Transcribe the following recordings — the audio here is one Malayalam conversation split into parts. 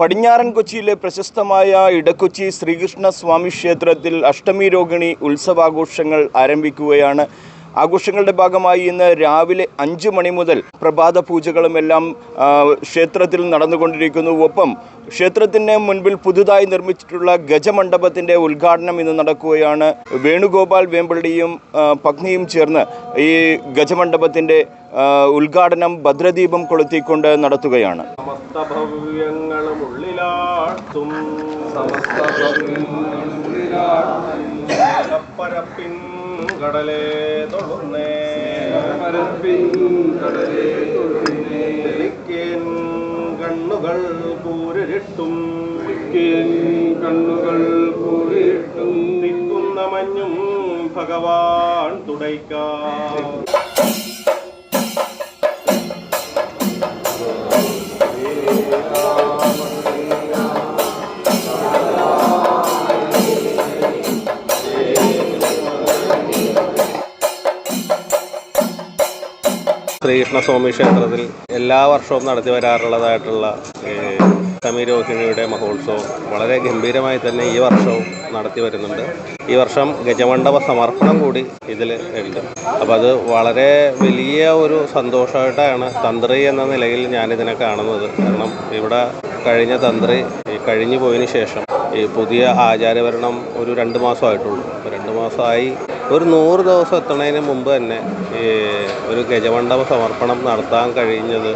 പടിഞ്ഞാറൻ കൊച്ചിയിലെ പ്രശസ്തമായ ഇടക്കൊച്ചി ശ്രീകൃഷ്ണ സ്വാമി ക്ഷേത്രത്തിൽ അഷ്ടമി രോഹിണി ഉത്സവാഘോഷങ്ങൾ ആരംഭിക്കുകയാണ്. ആഘോഷങ്ങളുടെ ഭാഗമായി ഇന്ന് രാവിലെ അഞ്ച് മണി മുതൽ പ്രഭാത പൂജകളും എല്ലാം ക്ഷേത്രത്തിൽ നടന്നുകൊണ്ടിരിക്കുന്നു. ഒപ്പം ക്ഷേത്രത്തിന് മുൻപിൽ പുതുതായി നിർമ്മിച്ചിട്ടുള്ള ഗജമണ്ഡപത്തിന്റെ ഉദ്ഘാടനം ഇന്ന് നടക്കുകയാണ്. വേണുഗോപാൽ വേമ്പള്ളിയും പത്നിയും ചേർന്ന് ഈ ഗജമണ്ഡപത്തിന്റെ ഉദ്ഘാടനം ഭദ്രദീപം കൊളുത്തിക്കൊണ്ട് നടത്തുകയാണ്. സമസ്ത ഭവ്യങ്ങളും ഉള്ളിലാട്ടും പരപ്പിൻ കടലേ തൊഴുന്നേ. കണ്ണുകൾ കൂരിട്ടും കണ്ണുകൾ പൂരിട്ടും. നിൽക്കുന്ന മഞ്ഞും ഭഗവാൻ തുടയ്ക്കാം. ശ്രീകൃഷ്ണസ്വാമി ക്ഷേത്രത്തിൽ എല്ലാ വർഷവും നടത്തി വരാറുള്ളതായിട്ടുള്ള സമീരോഹിണിയുടെ മഹോത്സവം വളരെ ഗംഭീരമായി തന്നെ ഈ വർഷവും നടത്തി വരുന്നുണ്ട്. ഈ വർഷം ഗജമണ്ഡപ സമർപ്പണം കൂടി ഇതിൽ ഉണ്ട്. അപ്പോൾ അത് വളരെ വലിയ ഒരു സന്തോഷമായിട്ടാണ് തന്ത്രി എന്ന നിലയിൽ ഞാനിതിനെ കാണുന്നത്. കാരണം ഇവിടെ കഴിഞ്ഞ തന്ത്രി കഴിഞ്ഞു പോയതിന് ശേഷം ഈ പുതിയ ആചാരഭരണം ഒരു രണ്ട് മാസമായിട്ടുള്ളൂ. രണ്ട് മാസമായി ഒരു നൂറ് ദിവസം എത്തുന്നതിന് മുമ്പ് തന്നെ ഒരു ഗജമണ്ഡപ സമർപ്പണം നടത്താൻ കഴിഞ്ഞത്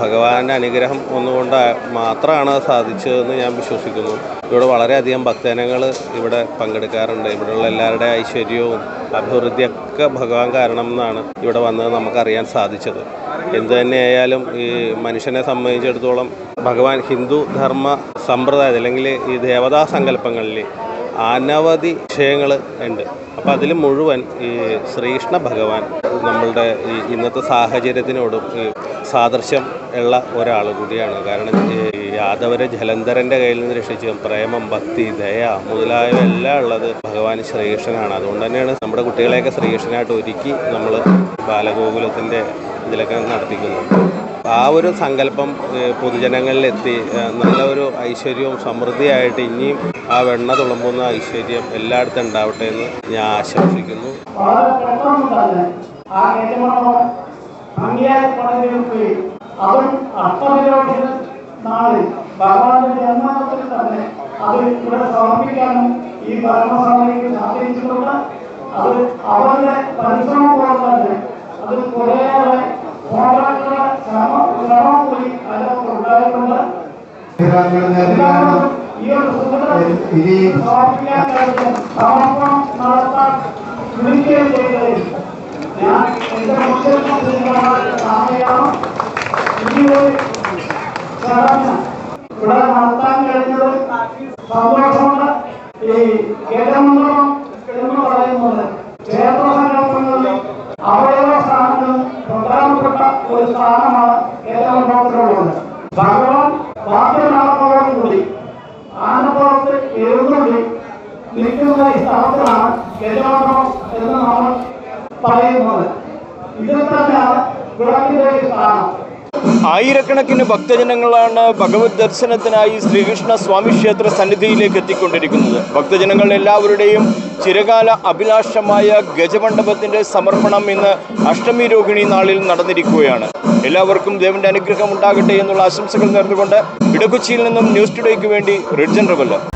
ഭഗവാന്റെ അനുഗ്രഹം ഒന്നുകൊണ്ട് മാത്രമാണ് സാധിച്ചതെന്ന് ഞാൻ വിശ്വസിക്കുന്നു. ഇവിടെ വളരെയധികം ഭക്തജനങ്ങൾ ഇവിടെ പങ്കെടുക്കാറുണ്ട്. ഇവിടെയുള്ള എല്ലാവരുടെ ഐശ്വര്യവും അഭിവൃദ്ധിയൊക്കെ ഭഗവാൻ കാരണം എന്നാണ് ഇവിടെ വന്നത് നമുക്കറിയാൻ സാധിച്ചത്. എന്തു തന്നെയായാലും ഈ മനുഷ്യനെ സംബന്ധിച്ചിടത്തോളം ഭഗവാൻ ഹിന്ദു ധർമ്മ സമ്പ്രദായത്തിൽ അല്ലെങ്കിൽ ഈ ദേവതാ സങ്കല്പങ്ങളിൽ അനവധി വിഷയങ്ങൾ ഉണ്ട്. അപ്പം അതിൽ മുഴുവൻ ഈ ശ്രീകൃഷ്ണ ഭഗവാൻ നമ്മളുടെ ഈ ഇന്നത്തെ സാഹചര്യത്തിനോടും സാദൃശ്യം ഉള്ള ഒരാൾ കൂടിയാണ്. കാരണം യാദവരെ ജലന്ധരന്റെ കയ്യിൽ നിന്ന് രക്ഷിച്ച്. പ്രേമം ഭക്തി ദയ മുതലായവ എല്ലാം ഉള്ളത് ഭഗവാൻ ശ്രീകൃഷ്ണനാണ്. അതുകൊണ്ട് തന്നെയാണ് നമ്മുടെ കുട്ടികളെയൊക്കെ ശ്രീകൃഷ്ണനായിട്ട് ഒരുക്കി നമ്മൾ ബാലഗോകുലത്തിന്റെ ഇതിലൊക്കെ നടത്തിക്കുന്നുണ്ട് ആ ഒരു സങ്കല്പം പൊതുജനങ്ങളിലെത്തി നല്ല ഒരു ഐശ്വര്യവും സമൃദ്ധിയായിട്ട് ഇനിയും ആ വെണ്ണ തുളുമ്പുന്ന ഐശ്വര്യം എല്ലായിടത്തും ഉണ്ടാവട്ടെ എന്ന് ഞാൻ ആശംസിക്കുന്നു അവൻ തന്നെ ഈ ഭരണസമിതിക്ക് സാധിച്ചിട്ടുണ്ട് അത് അവരുടെ പരിശ്രമം പോലെ തന്നെ അത് കുറേയേറെ പോരാട്ട ശ്രമം കൂടി അതിനൊക്കെ ഉണ്ടായിട്ടുണ്ട്. ഈ ഒരു സുഹൃത്ത് സമർപ്പിക്കാൻ കഴിഞ്ഞ സമർപ്പണം നടത്താൻ വിളിക്കുകയും ചെയ്തതിൽ ഞാൻ എന്റെ മുഖ്യമന്ത്രിയാണ് ഈ ഒരു ചടങ്ങ് ഇവിടെ നടത്താൻ കഴിഞ്ഞത് സന്തോഷമുണ്ട്. ഈ കേരളം എന്ന് പറയുന്നത് ക്ഷേത്ര പ്രധാനപ്പെട്ട ഒരു സ്ഥാനമാണ് കേരളമണ്ഡലത്തിലുള്ളത് ഭഗവാൻ വാദ്യനാഥത്തോടുകൂടി ആനപ്പുറത്ത് എഴുന്നള്ളി നിൽക്കുന്ന ഈ സ്ഥലത്തിലാണ് ഗജമണ്ഡപം എന്ന് നമ്മൾ പറയുന്നത് ഇതിൽ തന്നെയാണ് വിളക്കിന്റെ ഈ സ്ഥാനം ആയിരക്കണക്കിന് ഭക്തജനങ്ങളാണ് ഭഗവത് ദർശനത്തിനായി ശ്രീകൃഷ്ണ സ്വാമി ക്ഷേത്ര സന്നിധിയിലേക്ക് എത്തിക്കൊണ്ടിരിക്കുന്നത്. ഭക്തജനങ്ങൾ എല്ലാവരുടെയും ചിരകാല അഭിലാഷമായ ഗജമണ്ഡപത്തിന്റെ സമർപ്പണം ഇന്ന് അഷ്ടമി രോഹിണി നാളിൽ നടന്നിരിക്കുകയാണ്. എല്ലാവർക്കും ദേവന്റെ അനുഗ്രഹം ഉണ്ടാകട്ടെ എന്നുള്ള ആശംസകൾ നേർന്നുകൊണ്ട് ഇടക്കൊച്ചിയിൽ നിന്നും ന്യൂസ് ടുഡേക്ക് വേണ്ടി റിഡ്ജൻ റവല്ല